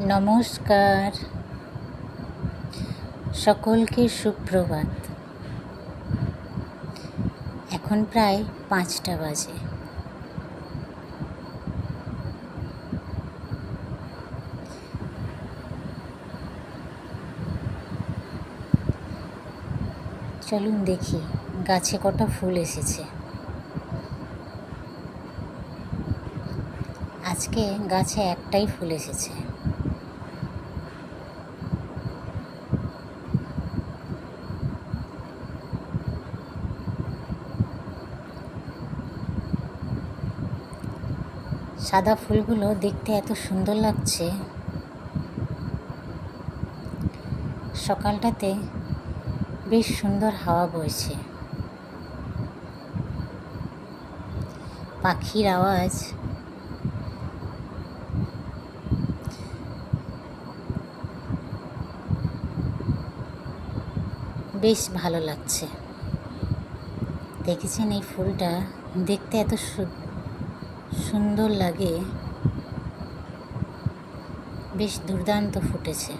নমস্কার। সকলকে সুপ্রভাত। এখন প্রায় পাঁচটা বাজে। চলুন দেখি, গাছে কটা ফুল এসেছে। আজকে গাছে একটাই ফুল এসেছে। সাদা ফুলগুলো দেখতে এত সুন্দর লাগছে। সকালটাতে বেশ সুন্দর হাওয়া বইছে। পাখির আওয়াজ। বেশ ভালো লাগছে। দেখেছেন এই ফুলটা? দেখতে এত সুন্দর লাগে। বেশ দুর্দান্ত ফুটেছে।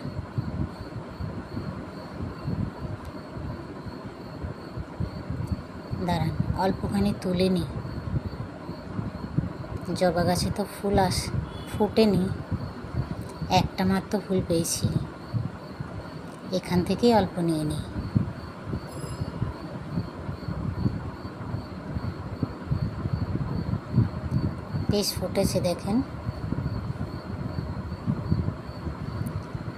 দাঁড়ান, অল্পখানি তুলে নিই জবা গাছে তো ফুল আস, ফুটেনি। একটা মাত্র ফুল পেয়েছি। এখান থেকেই অল্প নিয়ে নিই বেশ ফুটেছে দেখেন।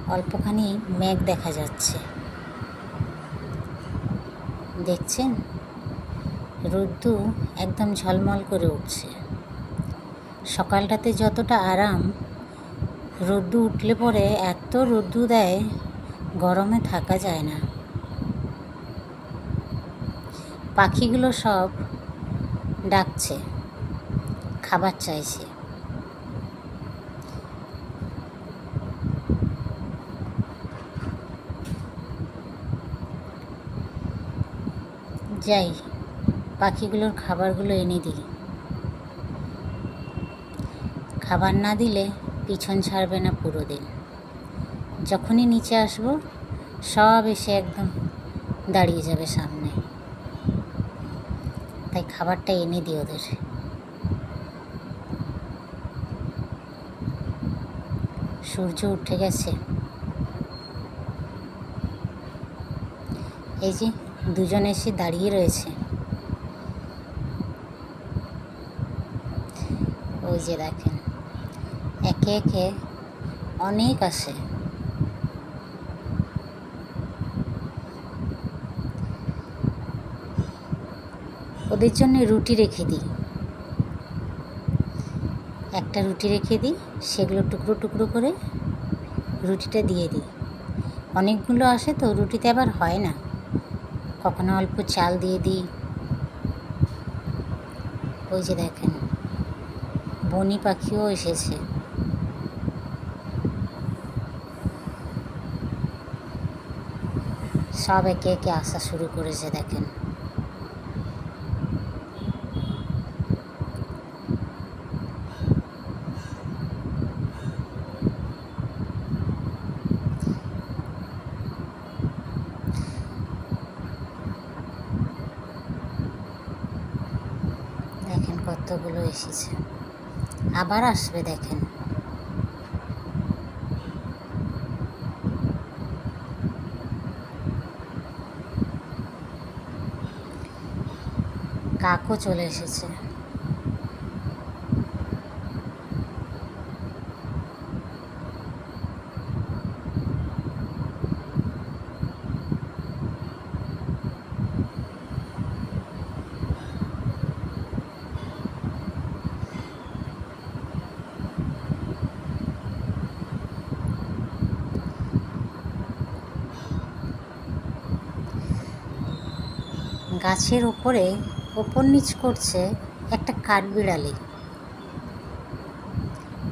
অল্পখানি মেঘ দেখা যাচ্ছে। দেখছেন? রোদ্দু একদম ঝলমল করে উঠছে। সকালটাতে যতটা আরাম, রোদ্দু উঠলে পরে এত রোদ্দু দেয়, গরমে থাকা যায় না। পাখিগুলো সব ডাকছে। খাবার চাইছে। যাই, পাখিগুলোর খাবারগুলো এনে দিই। খাবার না দিলে পিছন ছাড়বে না পুরো দিন। যখনই নিচে আসব, সব এসে একদম দাঁড়িয়ে যাবে সামনে। তাই খাবারটা এনে দিই ওদের। সূর্য উঠে গেছে। এই যে দুজন এসে দাঁড়িয়ে রয়েছে। ওই যে দেখেন, একে একে অনেক আসে। ওদের জন্য রুটি রেখে দিই। একটা রুটি রেখে দিই, সেগুলো টুকরো টুকরো করে রুটিটা দিয়ে দিই। অনেকগুলো আসে তো, রুটিতে আবার হয় না। কখনো অল্প চাল দিয়ে দিই। ওই যে দেখেন, বনি পাখিও এসেছে। সব একে একে আসা শুরু করেছে, দেখেন দেখেন কতগুলো এসেছে? আবার আসবে দেখেন। কাকও চলে এসেছে। গাছের ওপরে ওপর নিচ করছে একটা কাঠবিড়ালি।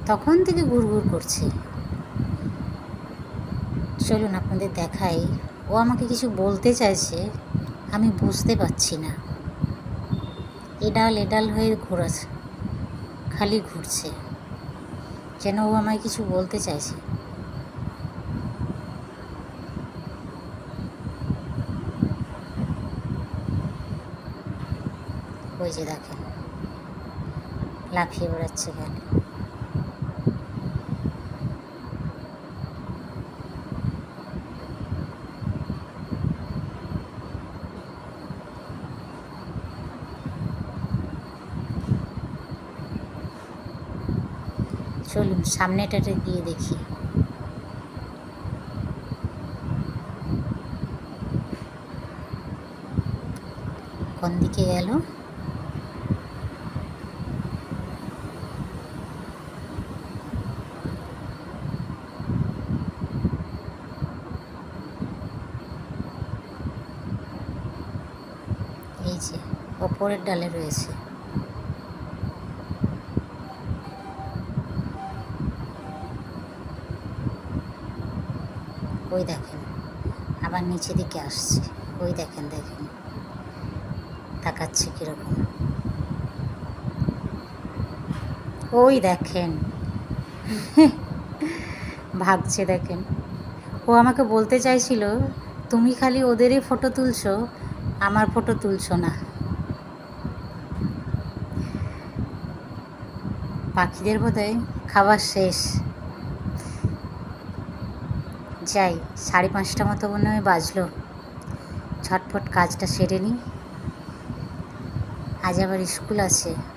তখন থেকে ঘুরঘুর করছে। চলুন আপনাদের দেখাই। ও আমাকে কিছু বলতে চাইছে, আমি বুঝতে পারছি না। এডাল এডাল হয়ে ঘোরাচ্ছে খালি ঘুরছে। যেন ও আমায় কিছু বলতে চাইছে। ওই যে দেখেন। লাফিয়ে বেড়াচ্ছে খালি চলুন সামনেটাতে গিয়ে দেখি। কোন দিকে গেল? এই যে ওপরের ডালে রয়েছে। ওই দেখেন, আবার নিচে দিকে আসছে। ওই দেখেন দেখেন। তাকাচ্ছে কীরকম। ওই দেখেন। ভাগছে দেখেন। ও আমাকে বলতে চাইছিল, তুমি খালি ওদেরই ফটো তুলছো আমার ফটো তুলছো না। পাখিদের বোধহয় খাবার শেষ। যাই, সাড়ে পাঁচটা মতো মনে হয় বাজলো। ছটফট কাজটা সেরে নিই আজ আবার স্কুল আছে।